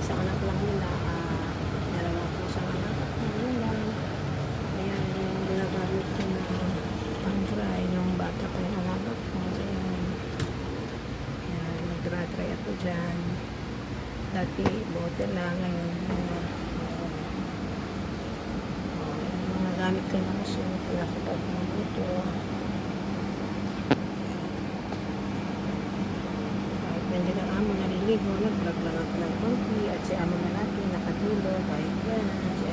isang anak lang nila, ah, dalawa po sa anak. Lang. Ayan, yung ginagamit ko na pang-dry nung bata pa yung alaga ko. Ayan. Ayan, nag-dry ako dyan. Dati, bote lang. Ngayon, uh, gamit ko na gusto ko na kapag mabuto. Kahit hindi ng amo naliligo, nag-vlog lang ako ng konti. At si amo na natin nakatulo. Kahit yan. Si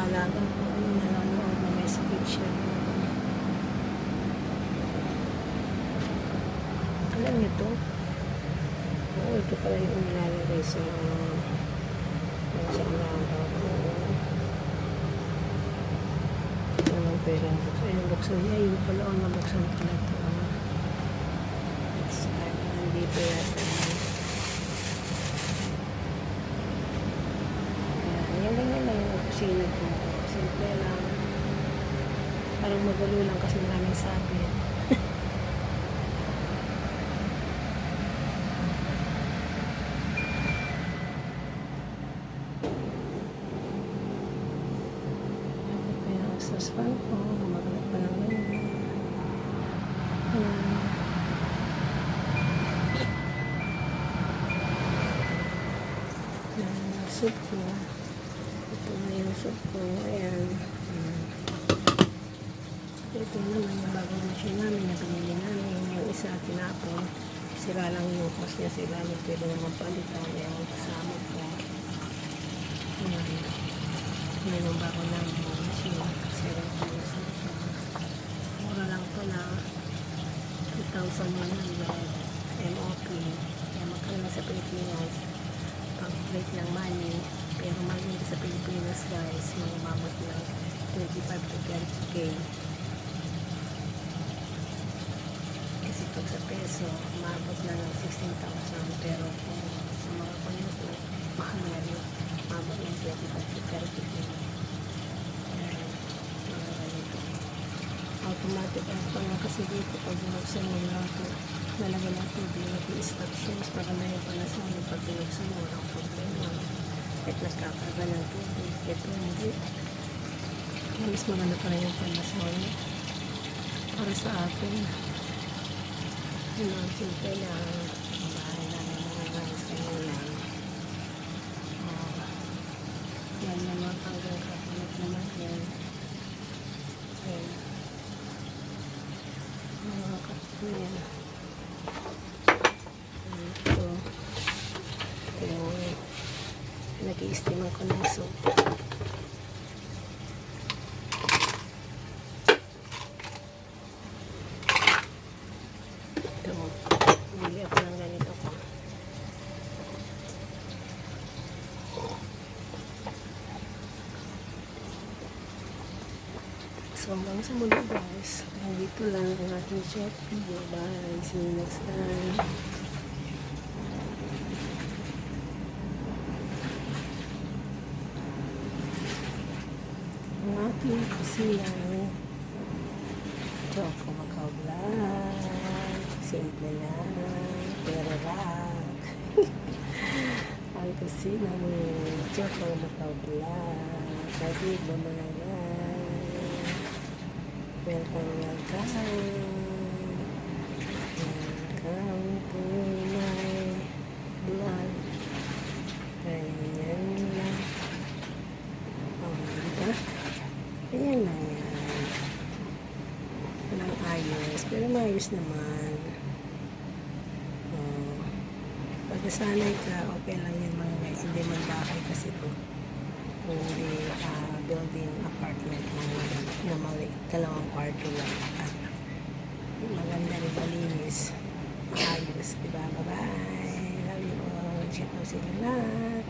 alaga ko, ano, nanonood na may sakit siya. Alam niyo to? Oo, ito pala yung nilalagay sa sa alaga ko. Ito lang pera ang buksan. Yung buksan niya, yun pala ang nabuksan pala ito. ah. It's, ah, nandito yata. Ayan, yan ganyan lang yung kusina ko. Simple lang. Parang magulo lang kasi maraming sabi. Ano fan ko? Gumagamit pa ng ganyan. Ayan. Ayan, soup ko. Na yung soup ko. Ayan. Ayan. Ito naman yung bagong machine namin na binili namin. Yung isa tinapon. Sira lang yung hose niya. Sira lang pwede naman palitan. Yung kasama ko. Ayan. Yan ang bago namin yung machine. Zero kilos na siya. Mura lang pala. 2,100 MOP. Kaya magkano sa Pilipinas. Pag rate ng money. Pero money sa Pilipinas guys, yung umabot ng 25 to 30k. Kasi pag sa peso, umabot na ng 16,000. Pero kung sa mga kunyuto, mahal na rin. Umabot ng 25 to 30k. Ayan, mga ganito. Automatic ang pala kasi dito pag binuksan mo lang ito, nalagyan ng tubig, nag-instructions, maganda yung panasal. Pag binuksan mo, walang problema. Kahit nagkakaga ng tubig, ito hindi. Kaya mas maganda pa rin yung panasal. Para sa akin, yun ang simple lang. Ang bahay namin mga guys. Oh, yan naman hanggang kapalit naman yan. Ayan. Mga kapatid. Ito. Soup. Ako ng ko. So guys. Nandito lang ang ating short video. Bye. See you. Ang ating kusina. Ito ako makablog. Simple lang. Pero rock. ang kusina mo. Ito ako makablog. Sabi ba mga guys? Welcome, welcome. Welcome to my vlog. Ganyan lang. Oh, diba? Yan. Walang ayos. Pero maayos naman. Oh. Pag nasanay ka, okay lang yan mga guys. Hindi man bahay kasi ito. Hindi ah, building apartment lang. Na mali, dalawang kwarto lang. At maganda rin malinis. Maayos, diba? Bye-bye. Love you all. Shout out sa inyo lahat.